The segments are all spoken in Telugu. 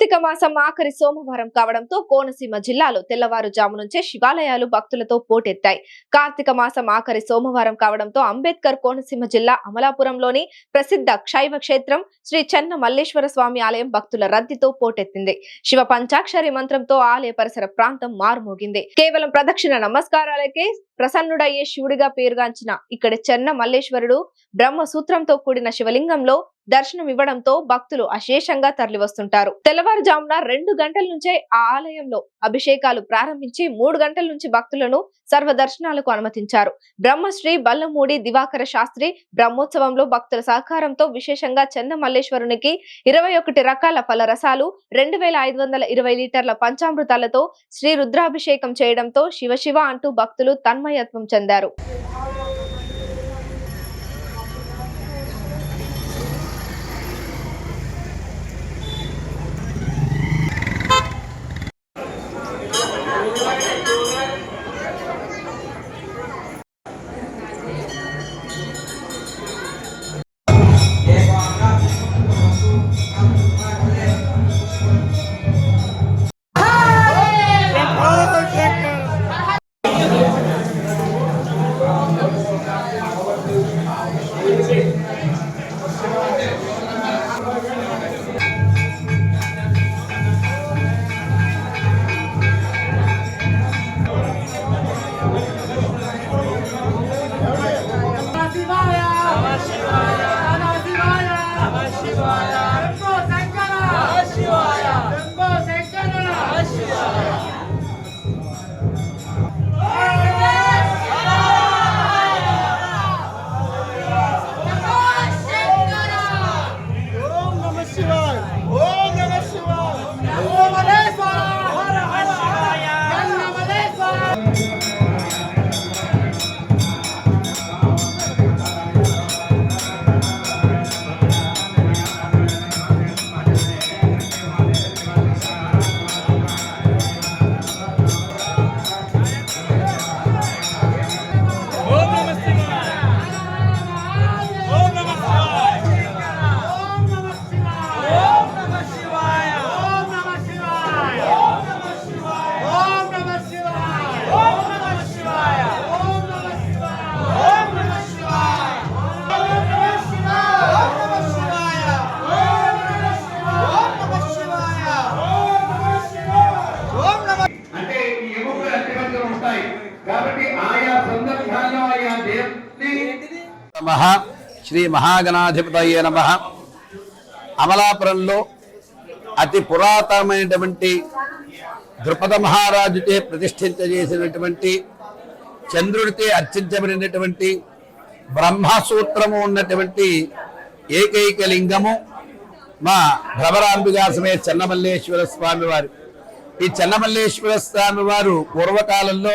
కార్తీక మాసం ఆఖరి సోమవారం కావడంతో కోనసీమ జిల్లాలో తెల్లవారుజాము నుంచే శివాలయాలు భక్తులతో పోటెత్తాయి. కార్తీక మాసం ఆఖరి సోమవారం కావడంతో అంబేద్కర్ కోనసీమ జిల్లా అమలాపురంలోని ప్రసిద్ధ క్షైవ క్షేత్రం శ్రీ చెన్న మల్లేశ్వర స్వామి ఆలయం భక్తుల రద్దీతో పోటెత్తింది. శివ పంచాక్షరి మంత్రంతో ఆలయ పరిసర ప్రాంతం మారుమోగింది. కేవలం ప్రదక్షిణ నమస్కారాలకే ప్రసన్నుడయ్యే శివుడిగా పేరుగాంచిన ఇక్కడ చెన్న మల్లేశ్వరుడు బ్రహ్మ సూత్రంతో కూడిన శివలింగంలో దర్శనం ఇవ్వడంతో భక్తులు అశేషంగా తరలివస్తుంటారు. తెల్లవారుజామున రెండు గంటల నుంచే ఆ ఆలయంలో అభిషేకాలు ప్రారంభించి మూడు గంటల నుంచి భక్తులను సర్వ దర్శనాలకు అనుమతించారు. బ్రహ్మశ్రీ బల్లమూడి దివాకర శాస్త్రి బ్రహ్మోత్సవంలో భక్తుల సహకారంతో విశేషంగా చందమల్లేశ్వరునికి ఇరవై ఒకటి రకాల ఫలరసాలు రెండు వేల ఐదు వందల ఇరవై లీటర్ల పంచామృతాలతో శ్రీ రుద్రాభిషేకం చేయడంతో శివ శివ అంటూ భక్తులు తన్మయత్వం చెందారు. నమ. శ్రీ మహాగణాధిపతయ నమ. అమలాపురంలో అతి పురాతనమైనటువంటి ద్రుపద మహారాజుచే ప్రతిష్ఠించజేసినటువంటి చంద్రుడితే అర్చించబడినటువంటి బ్రహ్మసూత్రము ఉన్నటువంటి ఏకైక లింగము మా భ్రమరాంబిగాసమే చెన్నమల్లేశ్వర స్వామి వారు ఈ చెన్నమల్లేశ్వర స్వామి వారు పూర్వకాలంలో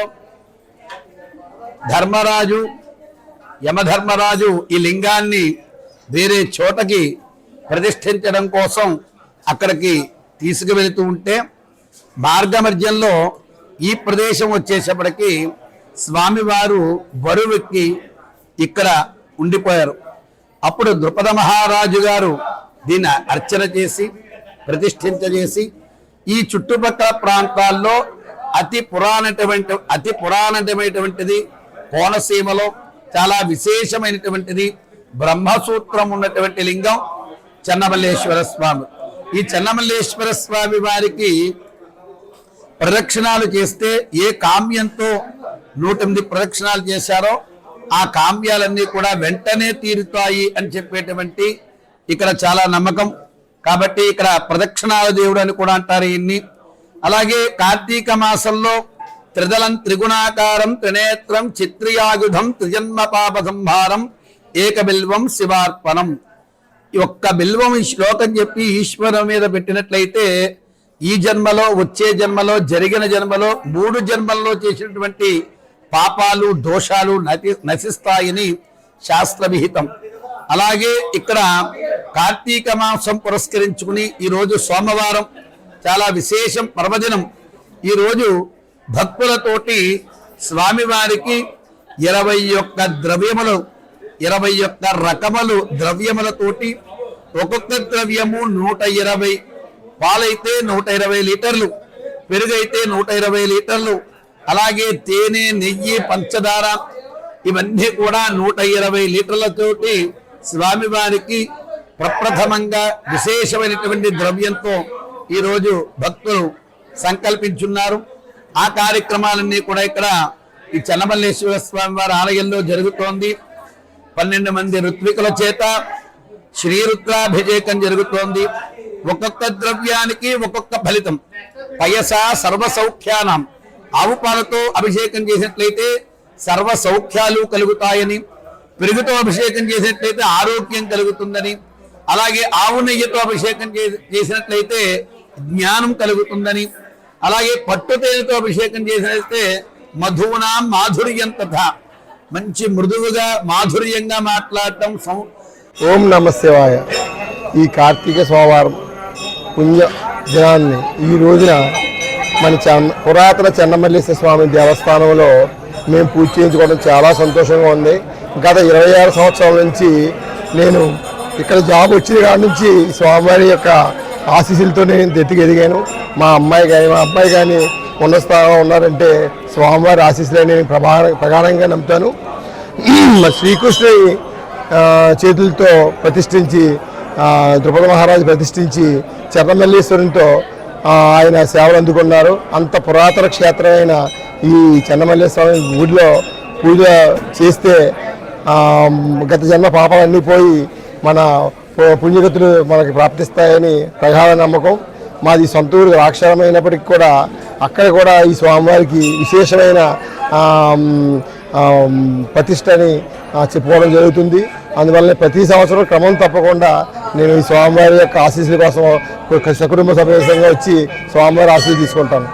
ధర్మరాజు యమధర్మరాజు ఈ లింగాన్ని వేరే చోటకి ప్రతిష్ఠించడం కోసం అక్కడికి తీసుకువెళుతూ ఉంటే మార్గమధ్యంలో ఈ ప్రదేశం వచ్చేసేపటికి స్వామివారు బరువెక్కి ఇక్కడ ఉండిపోయారు. అప్పుడు ద్రుపద మహారాజు గారు దీన్ని అర్చన చేసి ప్రతిష్ఠించజేసి ఈ చుట్టుపక్కల ప్రాంతాల్లో అతి పురాణటువంటి అతి పురాణమైనటువంటిది కోనసీమలో చాలా విశేషమైనటువంటిది బ్రహ్మసూత్రం ఉన్నటువంటి లింగం చెన్నమల్లేశ్వర స్వామి. ఈ చెన్నమల్లేశ్వర స్వామి వారికి ప్రదక్షిణాలు చేస్తే ఏ కామ్యంతో నూట ఎనిమిది ప్రదక్షిణాలు చేశారో ఆ కామ్యాలన్నీ కూడా వెంటనే తీరుతాయి అని చెప్పేటువంటి ఇక్కడ చాలా నమ్మకం. కాబట్టి ఇక్కడ ప్రదక్షిణాల దేవుడు అని కూడా అంటారు ఇన్ని అలాగే కార్తీక మాసంలో త్రిదలం త్రిగుణాకారం త్రినేత్రం చిత్రియాయుధం త్రిజన్మ పాప సంహారం ఏకబిల్వం శివార్పణం. ఈ ఒక్క బిల్వం ఈ శ్లోకం చెప్పి ఈశ్వరం మీద పెట్టినట్లయితే ఈ జన్మలో వచ్చే జన్మలో జరిగిన జన్మలో మూడు జన్మల్లో చేసినటువంటి పాపాలు దోషాలు నటి నశిస్తాయని శాస్త్ర విహితం అలాగే ఇక్కడ కార్తీక మాసం పురస్కరించుకుని ఈరోజు సోమవారం చాలా విశేషం పర్వదినం. ఈరోజు భక్తులతోటి స్వామివారికి ఇరవై ఒక్క ద్రవ్యములు ఇరవై ఒక్క రకములు ద్రవ్యములతోటి ఒక్కొక్క ద్రవ్యము నూట ఇరవై పాలైతే నూట ఇరవై లీటర్లు పెరుగైతే నూట ఇరవై లీటర్లు అలాగే తేనె నెయ్యి పంచదార ఇవన్నీ కూడా నూట ఇరవై లీటర్లతోటి స్వామివారికి ప్రప్రథమంగా విశేషమైనటువంటి ద్రవ్యంతో ఈరోజు భక్తులు సంకల్పించున్నారు. ఆ కార్యక్రమాలన్నీ కూడా ఇక్కడ ఈ చెన్నమల్లేశ్వర స్వామి వారి ఆలయంలో జరుగుతోంది. పన్నెండు మంది ఋత్వికుల చేత శ్రీరుద్రాభిషేకం జరుగుతోంది. ఒక్కొక్క ద్రవ్యానికి ఒక్కొక్క ఫలితం. పయస సర్వ సౌఖ్యానం ఆవు పాలతో అభిషేకం చేసినట్లయితే సర్వ సౌఖ్యాలు కలుగుతాయని పెరుగుతో అభిషేకం చేసినట్లయితే ఆరోగ్యం కలుగుతుందని అలాగే ఆవు నెయ్యితో అభిషేకం చేసినట్లయితే జ్ఞానం కలుగుతుందని అలాగే పట్టు తేనెతో అభిషేకం చేసినైతే మధువునా మాధుర్యం తథా. మంచి మృదువుగా మాధుర్యంగా మాట్లాడటం సం- ఓం నమ ఈ కార్తీక సోమవారం పుణ్య దినాన్ని ఈ రోజున మన చెన్న పురాతన చెన్నమల్లేశ్వర స్వామి దేవస్థానంలో మేము పూజ చేయించుకోవడం చాలా సంతోషంగా ఉంది. గత ఇరవై ఆరు సంవత్సరాల నుంచి నేను ఇక్కడ జాబ్ వచ్చిన కాడ నుంచి స్వామివారి యొక్క ఆశీస్సులతో నేను ఎత్తుకు ఎదిగాను. మా అమ్మాయి కానీ మా అబ్బాయి కానీ ఉన్న స్థానంలో ఉన్నారంటే స్వామివారి ఆశీస్సులని నేను ప్రభా ప్రగాఢంగా నమ్ముతాను. మా శ్రీకృష్ణుని చేతులతో ప్రతిష్ఠించి ద్రుపద మహారాజు ప్రతిష్ఠించి చెన్నమల్లేశ్వరునితో ఆయన సేవలు అందుకున్నారు. అంత పురాతన క్షేత్రమైన ఈ చెన్నమల్లేశ్వరం గుడిలో పూజ చేస్తే గత జన్మ పాపాలన్నీ పోయి మన పుణ్యగతులు మనకి ప్రాప్తిస్తాయని ప్రగాఢ నమ్మకం. మాది సొంత ఊరు రాక్షరమైనప్పటికీ కూడా అక్కడ కూడా ఈ స్వామివారికి విశేషమైన ప్రతిష్టని చెప్పుకోవడం జరుగుతుంది. అందువల్ల ప్రతి సంవత్సరం క్రమం తప్పకుండా నేను ఈ స్వామివారి యొక్క ఆశీస్సుల కోసం సకుటుంబ సమేతంగా వచ్చి స్వామివారి ఆశీస్సు తీసుకుంటాను.